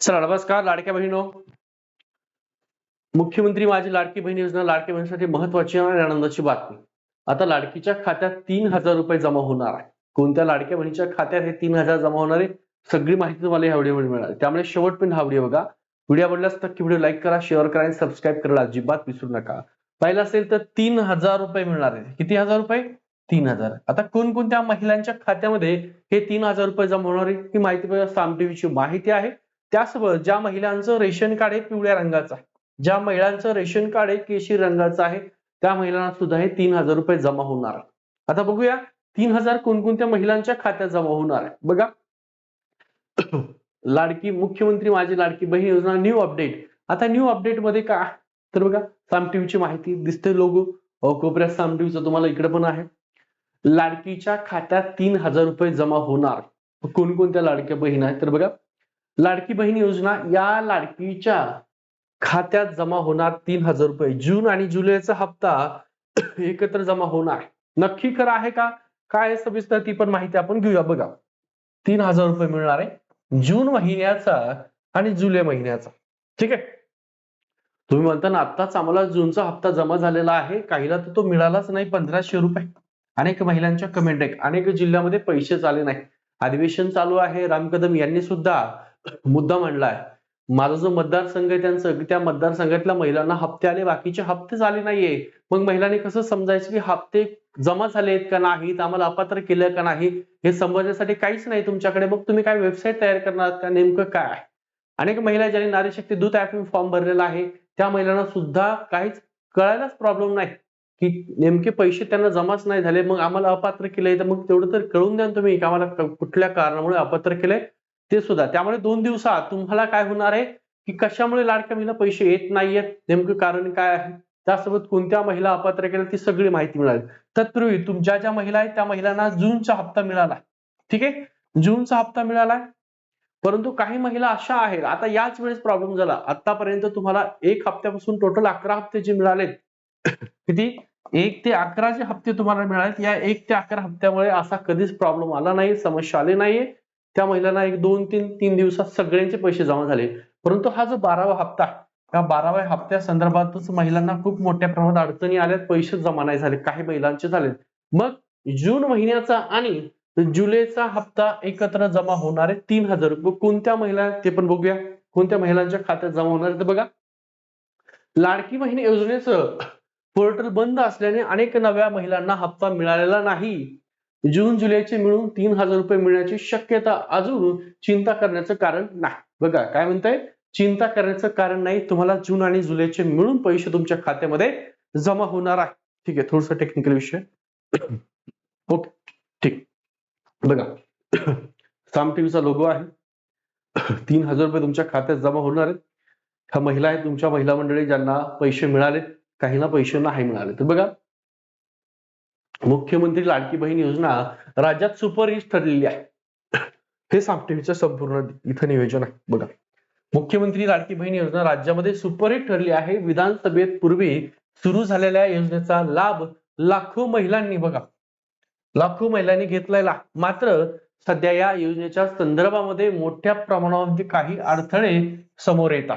चला नमस्कार लाडक्या बहिणो मुख्यमंत्री माझी लाडकी बहीण योजना लाडक्या बहिणीसाठी महत्वाची आणि आनंदाची बातमी. आता लाडकीच्या खात्यात तीन हजार रुपये जमा होणार आहे. कोणत्या लाडक्या बहिणीच्या खात्यात हे तीन हजार जमा होणार आहे? सगळी माहिती तुम्हाला या व्हिडिओमध्ये मिळणार त्यामुळे शेवटपर्यंत हा व्हिडिओ बघा. व्हिडिओ आवडल्यास नक्की व्हिडिओ लाईक करा शेअर करा आणि सबस्क्राईब करायला अजिबात विसरू नका. पाहिलं असेल तर तीन हजार रुपये मिळणार आहे. किती हजार रुपये? तीन हजार. आता कोणकोणत्या महिलांच्या खात्यामध्ये हे तीन हजार रुपये जमा होणार आहे? ही माहिती बघा साम टीव्हीची माहिती आहे. त्याचबरोबर ज्या महिलांचं रेशन कार्ड हे पिवळ्या रंगाचं आहे ज्या महिलांचं रेशन कार्ड हे केशी रंगाचं आहे त्या महिलांना सुद्धा हे तीन हजार रुपये जमा होणार आहे आता बघूया तीन हजार कोणकोणत्या महिलांच्या खात्यात जमा होणार आहे. बघा लाडकी मुख्यमंत्री माझी लाडकी बहीण योजना न्यू अपडेट आता न्यू अपडेटमध्ये काय तर बघा साम टीव्हीची माहिती दिसते लोगो. कोपऱ्यात साम टीव्हीचं तुम्हाला इकडे पण आहे. लाडकीच्या खात्यात तीन हजार रुपये जमा होणार. कोणकोणत्या लाडक्या बहीण आहेत? तर बघा लाडकी बहीण योजना या लाडकीच्या खात्यात जमा होणार तीन हजार रुपये. जून आणि जुलैचा हप्ता एकत्र जमा होणार. नक्की खरं आहे का? काय सविस्तर ती पण माहिती आपण घेऊया. बघा तीन हजार रुपये मिळणार आहे जून महिन्याचा आणि जुलै महिन्याचा. ठीक आहे? तुम्ही म्हणता ना आत्ताच आम्हाला जूनचा हप्ता जमा झालेला आहे. काहीला तर तो मिळालाच नाही पंधराशे रुपये. अनेक महिलांच्या कमेंट आहे अनेक जिल्ह्यामध्ये पैसे आले नाही अधिवेशन चालू आहे. राम कदम यांनी सुद्धा मुद्दा मांडला आहे माझा जो मतदारसंघ आहे त्यांचं त्या मतदारसंघातल्या महिलांना हप्ते आले बाकीचे हप्ते झाले नाहीये. मग महिलांनी कसं समजायचं की हप्ते जमा झालेत का नाहीत? आम्हाला अपात्र केलं का नाही? हे समजण्यासाठी काहीच नाही तुमच्याकडे. मग तुम्ही काय वेबसाईट तयार करणार का? नेमकं काय आहे? अनेक महिला ज्यांनी नारी शक्ती दूत ऍप फॉर्म भरलेला आहे त्या महिलांना सुद्धा काहीच कळायलाच प्रॉब्लेम नाही. की नेमके पैसे त्यांना जमाच नाही झाले मग आम्हाला अपात्र केलंय तर मग तेवढं तर कळून द्या तुम्ही आम्हाला कुठल्या कारणामुळे अपात्र केलंय. ते सुद्धा. त्यामुळे दोन दिवसात तुम्हाला काय होणार आहे की कशामुळे लाडक्या महिला पैसे येत नाहीयेत? नेमकं कारण काय आहे? त्यासोबत कोणत्या महिला अपात्र केल्या ती सगळी माहिती मिळाली. तत्पूर्वी तुमच्या ज्या महिला आहेत त्या महिलांना जूनचा हप्ता मिळाला. ठीक आहे? जूनचा हप्ता मिळाला. परंतु काही महिला अशा आहेत आता याच वेळेस प्रॉब्लेम झाला. आतापर्यंत तुम्हाला एक हप्त्यापासून टोटल अकरा हप्ते जे मिळाले किती? एक ते अकरा जे हप्ते तुम्हाला मिळालेत. या एक ते अकरा हप्त्यामुळे असा कधीच प्रॉब्लेम आला नाही समस्या आली नाहीये. त्या महिलांना एक दोन तीन तीन दिवसात सगळ्यांचे पैसे जमा झाले. परंतु हा जो बारावा हप्ता या बाराव्या हप्त्या संदर्भातच महिलांना खूप मोठ्या प्रमाणात अडचणी आल्यात पैसे जमा नाही झाले काही महिलांचे झालेत. मग जून महिन्याचा आणि जुलैचा हप्ता एकत्र जमा होणारे तीन हजार रुपये कोणत्या महिला ते पण बघूया. कोणत्या महिलांच्या खात्यात जमा होणार ते बघा. लाडकी महिने योजनेचं पोर्टल बंद असल्याने अनेक नव्या महिलांना हप्ता मिळालेला नाही. जून जुलैचे मिळून तीन हजार रुपये मिळण्याची शक्यता अजून चिंता करण्याचं कारण नाही. बघा काय म्हणताय? चिंता करण्याचं कारण नाही तुम्हाला जून आणि जुलैचे मिळून पैसे तुमच्या खात्यामध्ये जमा होणार आहे. ठीक आहे थोडस टेक्निकल विषय. ओके ठीक. बघा साम टीव्हीचा लोगो आहे. तीन हजार रुपये तुमच्या खात्यात जमा होणार आहेत. ह्या महिला आहेत तुमच्या महिला मंडळी ज्यांना पैसे मिळाले काहींना पैसे नाही मिळाले. तर बघा मुख्यमंत्री लाडकी बहीण योजना राज्यात सुपरहिट ठरलेली आहे. हे साम टीव्हीचं संपूर्ण इथं नियोजन आहे. बघा. मुख्यमंत्री लाडकी बहीण योजना राज्यामध्ये सुपरहिट ठरली आहे. विधानसभेत पूर्वी सुरू झालेल्या योजनेचा लाभ लाखो महिलांनी बघा. लाखो महिलांनी घेतलेला. मात्र सध्या या योजनेच्या संदर्भामध्ये मोठ्या प्रमाणावरती काही अडथळे समोर येतात.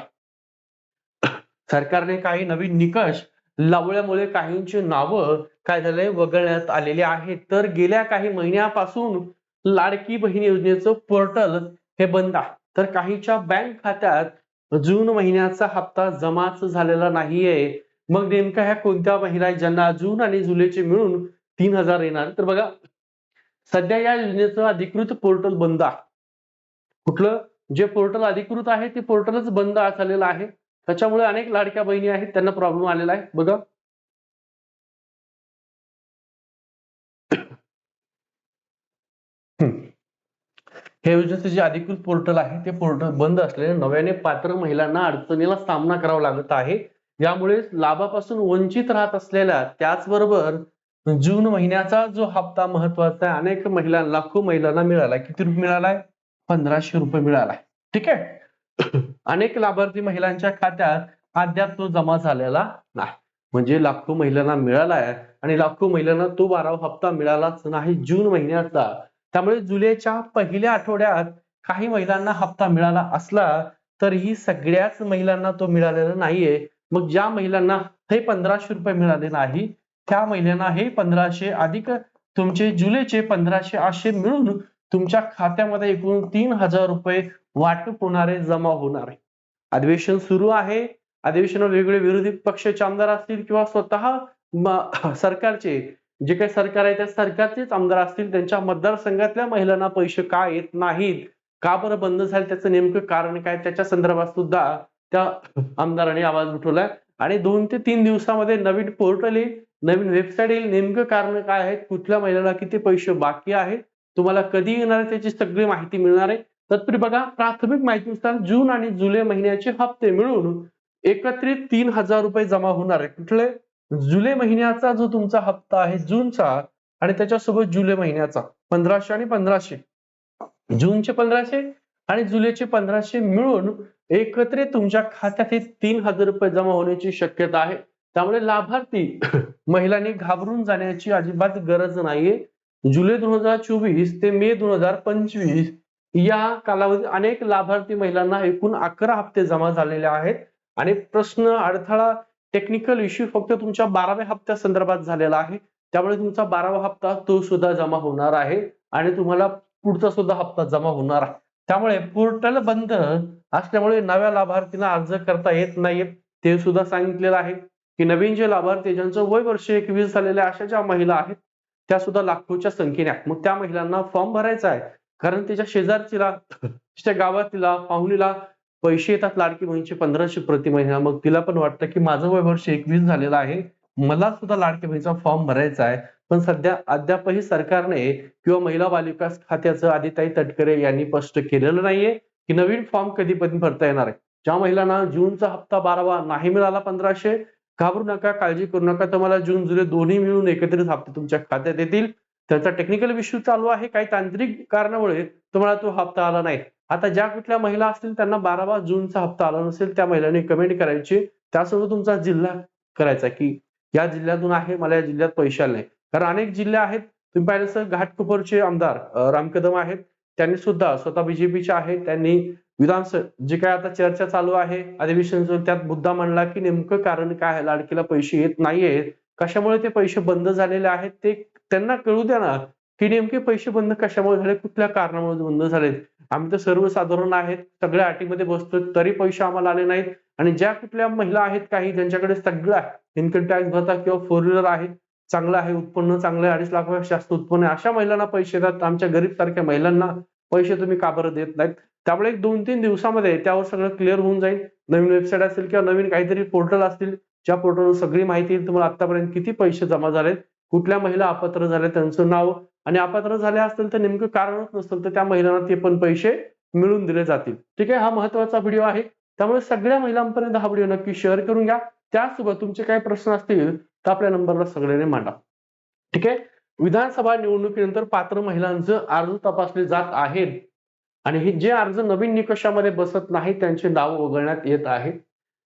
सरकारने काही नवीन निकष लावल्यामुळे काहींची नावं काय झालंय? वगळण्यात आलेले आहेत. तर गेल्या काही महिन्यापासून लाडकी बहीण योजनेचं पोर्टल हे बंद आहे. तर काहीच्या बँक खात्यात जून महिन्याचा हप्ता जमाच झालेला नाहीये. मग नेमक्या ह्या कोणत्या महिला आहे ज्यांना जून आणि जुलैचे मिळून तीन हजार येणार? तर बघा सध्या या योजनेचं अधिकृत पोर्टल बंद आहे. कुठलं? जे पोर्टल अधिकृत आहे ते पोर्टलच बंद झालेलं आहे. त्याच्यामुळे अनेक लाडक्या बहिणी आहेत त्यांना प्रॉब्लेम आलेला आहे. बघा हे योजनेचं जे अधिकृत पोर्टल आहे ते पोर्टल बंद असल्याने नव्याने पात्र महिलांना अडचणीला सामना करावा लागत आहे. यामुळे लाभापासून वंचित राहत असलेल्या त्याचबरोबर जून महिन्याचा जो हप्ता महत्त्वाचा आहे अनेक महिला लाखो महिलांना मिळाला. किती रुपये मिळालाय? पंधराशे रुपये मिळालाय. ठीक आहे? अनेक लाभार्थी महिलांच्या खात्यात अद्याप तो जमा झालेला नाही. म्हणजे लाखो महिलांना मिळालाय आणि लाखो महिलांना तो बारावा हप्ता मिळालाच नाही. जून महिन्याचा त्यामुळे जुलैच्या पहिल्या आठवड्यात काही महिलांना हप्ता मिळाला असला तरीही सगळ्याच महिलांना तो मिळालेला नाहीये. मग ज्या महिलांना हे पंधराशे रुपये मिळाले नाही त्या महिलांना हे पंधराशे अधिक तुमचे जुलैचे पंधराशे असे मिळून तुमच्या खात्यामध्ये एकूण तीन हजार रुपये वाटप होणारे जमा होणार आहे. अधिवेशन सुरू आहे. अधिवेशनात वेगवेगळे विरोधी पक्षाचे आमदार असतील किंवा स्वतः सरकारचे जे काही सरकार आहे त्या सरकारचेच आमदार असतील त्यांच्या मतदारसंघातल्या महिलांना पैसे का येत नाहीत? का बरं बंद झाले? त्याचं नेमकं कारण काय? त्याच्या संदर्भात सुद्धा त्या आमदारांनी आवाज उठवलाय. आणि दोन ते तीन दिवसामध्ये नवीन पोर्टल येईल नवीन वेबसाईट येईल. नेमकं कारण काय आहेत कुठल्या महिलाला किती पैसे बाकी आहेत? तुम्हाला कधी येणार आहे? त्याची सगळी माहिती मिळणार आहे. तत्पूर्वी बघा प्राथमिक माहितीनुसार जून आणि जुलै महिन्याचे हप्ते मिळून एकत्रित तीन हजार रुपये जमा होणार आहे. कुठले? जुलै महिन्याचा जो तुमचा हप्ता आहे जूनचा आणि त्याच्यासोबत जुलै महिन्याचा पंधराशे आणि पंधराशे. जूनचे पंधराशे आणि जुलैचे पंधराशे मिळून एकत्रित तुमच्या खात्यात हे तीन हजार रुपये जमा होण्याची शक्यता आहे. त्यामुळे लाभार्थी महिलांनी घाबरून जाण्याची अजिबात गरज नाहीये. जुलै दोन हजार चोवीस ते मे दोन हजार पंचवीस या कालावधीत अनेक लाभार्थी महिलांना एकूण अकरा हप्ते जमा झालेले आहेत. आणि प्रश्न अडथळा टेक्निकल इश्यू फक्त तुमच्या बाराव्या हप्त्या संदर्भात झालेला आहे. त्यामुळे तुमचा बारावा हप्ता तो सुद्धा जमा होणार आहे आणि तुम्हाला पुढचा सुद्धा हप्ता जमा होणार आहे. त्यामुळे पोर्टल बंद असल्यामुळे नव्या लाभार्थींना अर्ज करता येत नाहीये. ते सुद्धा सांगितलेलं आहे की नवीन जे लाभार्थी ज्यांचं वय वर्ष एकवीस झालेल्या अशा ज्या महिला आहेत त्या सुद्धा लाखोच्या संख्येने आहेत. मग त्या महिलांना फॉर्म भरायचा आहे. कारण त्याच्या शेजारचीला तिच्या गावातीला पाहुणीला पैसे येतात लाडकी बहिणीचे पंधराशे प्रति महिना. मग तिला पण वाटतं की माझं वय वर्ष एकवीस झालेलं आहे. मला सुद्धा लाडकी बहिणीचा फॉर्म भरायचा आहे. पण सध्या अद्यापही सरकारने किंवा महिला बालविकास खात्याचं आदिताई तटकरे यांनी स्पष्ट केलेलं नाहीये की नवीन फॉर्म कधीपर्यंत भरता येणार आहे. ज्या महिलांना जूनचा हप्ता बारावा नाही मिळाला पंधराशे घाबरू नका काळजी करू नका. तुम्हाला जून जुलै दोन्ही मिळून एकत्रित हप्ते तुमच्या खात्यात येतील. त्याचा टेक्निकल इश्यू चालू आहे. काही तांत्रिक कारणामुळे तुम्हाला तो हप्ता आला नाही. आता ज्या कुठल्या महिला असतील त्यांना बारावा जूनचा हप्ता आला नसेल त्या महिलांनी कमेंट करायची. त्यासोबत तुमचा जिल्हा करायचा की या जिल्ह्यातून आहे मला या जिल्ह्यात पैसे आले नाही. कारण अनेक जिल्हे आहेत तुम्ही पाहिलं सर घाटकोपरचे आमदार राम कदम आहेत. त्यांनी सुद्धा स्वतः बीजेपीचे आहेत त्यांनी विधानसभा जे काय आता चर्चा चालू आहे अधिवेशन त्यात मुद्दा मांडला की नेमकं कारण काय आहे? लाडकीला पैसे येत नाहीयेत कशामुळे ते पैसे बंद झालेले आहेत ते त्यांना कळू द्या ना की नेमके पैसे बंद कशामुळे झाले कुठल्या कारणामुळे बंद झालेत? आम्ही तर सर्वसाधारण आहेत. सगळ्या अटीमध्ये बसतो तरी पैसे आम्हाला आले नाहीत. आणि ज्या कुठल्या महिला आहेत काही ज्यांच्याकडे सगळं आहे इन्कम टॅक्स भरता किंवा फोर व्हीलर आहे चांगलं आहे उत्पन्न चांगलं आहे अडीच लाखापेक्षा जास्त उत्पन्न आहे अशा महिलांना पैसे देतात. आमच्या गरीब सारख्या महिलांना पैसे तुम्ही का बरं देत नाहीत? त्यामुळे एक दोन तीन दिवसामध्ये त्यावर सगळं क्लिअर होऊन जाईल. नवीन वेबसाईट असेल किंवा नवीन काहीतरी पोर्टल असतील ज्या पोर्टलवर सगळी माहिती येईल. तुम्हाला आतापर्यंत किती पैसे जमा झालेत? कुठल्या महिला अपात्र झाल्या? त्यांचं नाव आणि अपात्र झाल्या असतील तर नेमकं कारणच नसेल तर त्या महिलांना ते पण पैसे मिळून दिले जातील. ठीक आहे? हा महत्त्वाचा व्हिडिओ आहे. त्यामुळे सगळ्या महिलांपर्यंत हा व्हिडिओ नक्की शेअर करून घ्या. त्यासोबत तुमचे काही प्रश्न असतील तर आपल्या नंबरला सगळ्यांनी मांडा. ठीक आहे? विधानसभा निवडणुकीनंतर पात्र महिलांचं अर्ज तपासले जात आहेत. आणि हे जे अर्ज नवीन निकषामध्ये बसत नाही त्यांचे नाव वगळण्यात येत आहेत.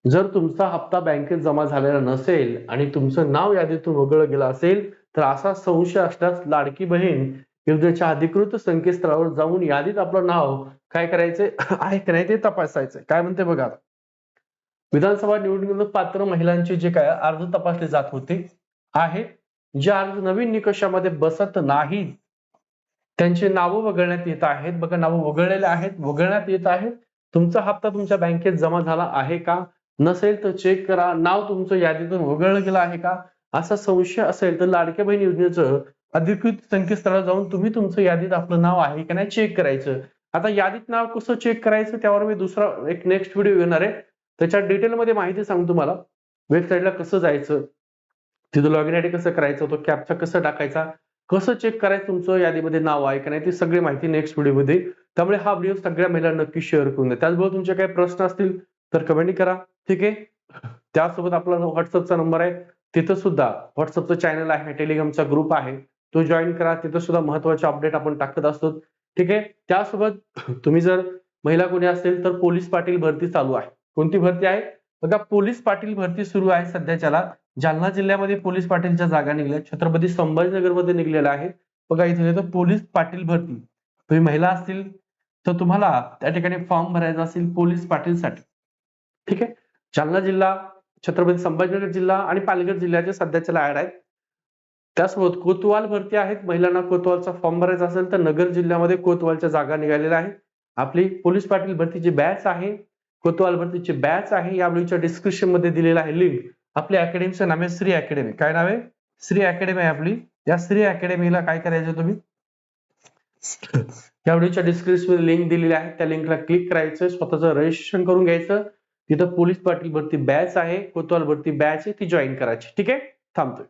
जर तुमचा हप्ता बँकेत जमा झालेला नसेल आणि तुमचं नाव यादीतून वगळलं गेलं असेल तर असा संशय असल्यास लाडकी बहीण योजनेच्या अधिकृत संकेतस्थळावर जाऊन यादीत आपलं नाव काय करायचे आहे की नाही ते तपासायचे काय म्हणते बघा आता. विधानसभा निवडणुकीत पात्र महिलांचे जे काय अर्ज तपासले जात होते आहेत जे अर्ज नवीन निकषामध्ये बसत नाही. त्यांचे नावं वगळण्यात येत आहेत. बघा नावं वगळलेले आहेत वगळण्यात येत आहेत. तुमचा हप्ता तुमच्या बँकेत जमा झाला आहे का? नसेल तर चेक करा. नाव तुमचं यादीतून वगळलं गेलं आहे का? असा संशय असेल तर लाडक्या बहीण योजनेचं अधिकृत संकेतस्थळाला जाऊन तुम्ही तुमचं यादीत आपलं नाव आहे का नाही चेक करायचं. आता यादीत नाव कसं चेक करायचं त्यावर मी दुसरा एक नेक्स्ट व्हिडिओ येणार आहे. त्याच्या डिटेलमध्ये माहिती सांगतो तुम्हाला. वेबसाईटला कसं जायचं तिथं लॉगिन आयडी कसं करायचं तो कॅपचा कसं टाकायचा कसं चेक करायचं तुमचं यादीमध्ये नाव आहे का नाही ती सगळी माहिती नेक्स्ट व्हिडिओमध्ये त्यामुळे हा व्हिडिओ सगळ्या महिलांना नक्की शेअर करून द्या. त्याचबरोबर तुमचे काही प्रश्न असतील तर कमेंट करा. ठीक आहे? त्यासोबत आपला व्हॉट्सअपचा नंबर आहे. तिथं सुद्धा व्हॉट्सअपचं चॅनल आहे टेलिग्रामचा ग्रुप आहे. तो जॉईन करा तिथं सुद्धा महत्त्वाचे अपडेट आपण टाकत असतो. ठीक आहे? त्यासोबत तुम्ही जर महिला कोणी असेल तर पोलीस पाटील भरती चालू आहे. कोणती भरती आहे? बघा पोलीस पाटील भरती सुरू आहे सध्याच्याला. जालना जिल्ह्यामध्ये पोलीस पाटीलच्या जागा निघल्या. छत्रपती संभाजीनगरमध्ये निघलेला आहे. बघा इथे पोलीस पाटील भरती. तुम्ही महिला असतील तर तुम्हाला त्या ठिकाणी फॉर्म भरायचा असेल पोलीस पाटीलसाठी. ठीक आहे? जालना जिल्हा छत्रपती संभाजीनगर जिल्हा आणि पालघर जिल्ह्याचे सध्याच्या ऍड आहेत त्यासोबत कोतवाल भरती आहेत. महिलांना कोतवालचा फॉर्म भरायचा असेल तर नगर जिल्ह्यामध्ये कोतवालच्या जागा निघालेल्या आहेत. आपली पोलीस पाटील भरतीची बॅच आहे. कोतवाल भरतीची बॅच आहे. या व्हिडिओच्या डिस्क्रिप्शनमध्ये दिलेला आहे लिंक आपल्या अकॅडमीचं नाव आहे श्री अकॅडमी काय नाव आहे? श्री अकॅडमी आहे आपली. या श्री अकॅडमीला काय करायचं तुम्ही? या व्हिडिओच्या डिस्क्रिप्शनमध्ये लिंक दिलेली आहे. त्या लिंकला क्लिक करायचं. स्वतःचं रजिस्ट्रेशन करून घ्यायचं. तिथं पोलीस पाटील भरती बॅच आहे कोतवाल भरती बॅच आहे ती जॉईन करायची. ठीक आहे? थांबतोय.